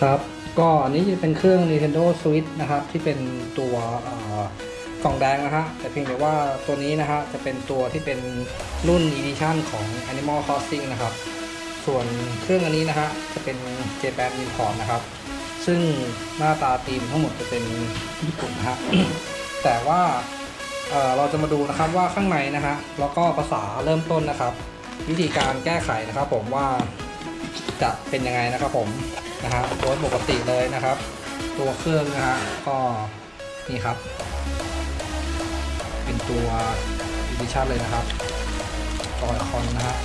ครับ ก็อันนี้จะเป็นเครื่อง Nintendo Switch นะครับ ที่เป็นตัวกล่องแดงนะฮะแต่เพียงแต่ว่าตัวนี้นะฮะจะเป็นตัวที่เป็นรุ่น Edition ของ Animal Crossing นะครับ ส่วนเครื่องอันนี้นะฮะจะเป็น Japan Import นะครับ ซึ่งหน้าตาธีมทั้งหมดจะเป็นญี่ปุ่นนะฮะแต่ว่าเเราจะมาดูนะครับว่าข้างในนะฮะแล้วก็ภาษาเริ่มต้นนะครับ วิธีการแก้ไขนะครับผมว่าจะเป็นยังไงนะครับผม นะฮะโดยปกติเลยนะครับ ตัวเครื่องนะฮะก็นี่ครับ เป็นตัว Edition เลยนะครับจอยคอนนะฮะ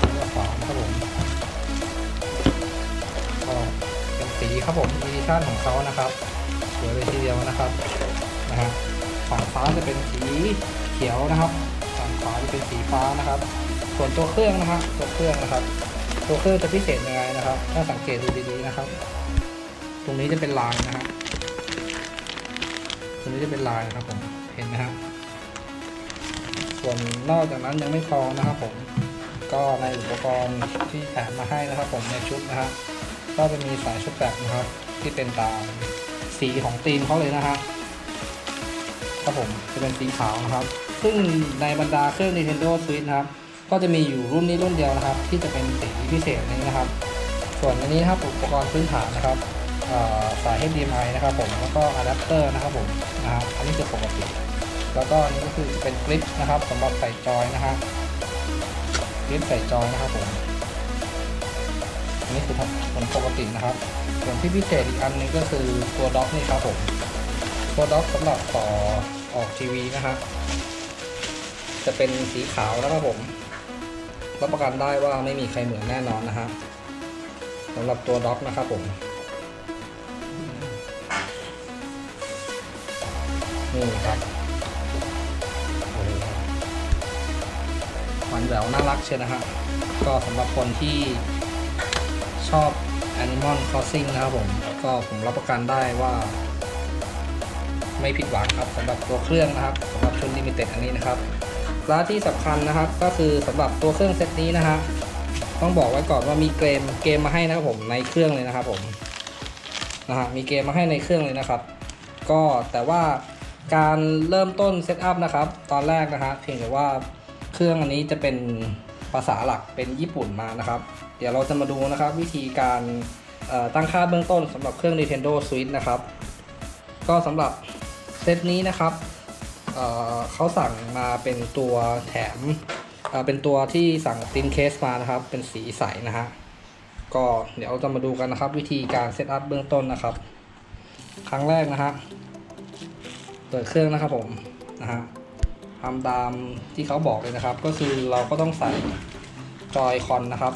ตัวขวานะครับผมก็เป็นสีครับผม Edition ของเขานะครับสวยเลยทีเดียวนะครับนะฮะฝั่งซ้ายจะเป็นสีเขียวนะครับฝั่งขวาจะเป็นสีฟ้านะครับ ส่วนตัวเครื่องนะครับตัวเครื่องนะครับ ตัวเครื่องจะพิเศษยังไงนะครับ ถ้าสังเกตดูดีๆนะครับ ตรงนี้จะเป็นลายนะฮะตรงนี้จะเป็นลายนะครับผม เห็นไหมครับ ส่วนนอกจากนั้นยังไม่พอนะครับผม ก็ในอุปกรณ์ที่แถมมาให้นะครับผมในชุดนะฮะก็จะมีสายชุดแบบนะครับ ที่เป็นตามสีของธีมเขาเลยนะฮะครับผมจะเป็นสีขาวนะครับ ซึ่งในบรรดาเครื่อง Nintendo Switch นะครับ ก็จะมีอยู่รุ่นนี้รุ่นเดียวนะครับ ที่จะเป็นสีพิเศษนี้นะครับ ส่วนอันนี้นะครับอุปกรณ์พื้นฐานนะครับสาย HDMI นะครับผมแล้วก็อะแดปเตอร์นะครับผมนะฮะอันนี้จะปกติ แล้วก็อันนี้ก็คือจะเป็นคลิปนะครับสำหรับใส่จอยนะฮะคลิปใส่จอยนะครับผมอันนี้คือผลปกตินะครับ ส่วนที่พิเศษอีกอันหนึงก็คือตัวด็อกนี่ครับผมตัวด็อกสำหรับต่อออกทีวีนะฮะจะเป็นสีขาวนะครับผม รับประกันได้ว่าไม่มีใครเหมือนแน่นอนนะฮะสำหรับตัวด็อกนะครับผมนี่ครับโอ้โหวานแหววน่ารักเชียวนะฮะก็สำหรับคนที่ชอบ Animal Crossing นะครับผม ก็ผมรับประกันได้ว่า ไม่ผิดหวังครับสำหรับตัวเครื่องนะครับสำหรับชุดลิมิเต็ดอันนี้นะครับ และที่สำคัญนะครับก็คือสำหรับตัวเครื่องเซตนี้นะฮะต้องบอกไว้ก่อนว่ามีเกมเกมมาให้นะครับผมในเครื่องเลยนะครับผมนะฮะมีเกมมาให้ในเครื่องเลยนะครับ ก็แต่ว่าการเริ่มต้นเซตอัพนะครับ ตอนแรกนะฮะเพียงแต่ว่าเครื่องอันนี้จะเป็นภาษาหลักเป็นญี่ปุ่นมานะครับ เดี๋ยวเราจะมาดูนะครับ วิธีการตั้งค่าเบื้องต้นสำหรับเครื่อง Nintendo Switch นะครับ ก็สำหรับเซตนี้นะครับ เขาสั่งมาเป็นตัวแถมเป็นตัวที่สั่งตินเคสมานะครับ เป็นสีใสนะฮะก็เดี๋ยวเราจะมาดูกันนะครับ วิธีการเซตอัพเบื้องต้นนะครับ ครั้งแรกนะฮะเปิดเครื่องนะครับผมนะฮะทำตามที่เขาบอกเลยนะครับ ก็คือเราก็ต้องใส่จอยคอนนะครับ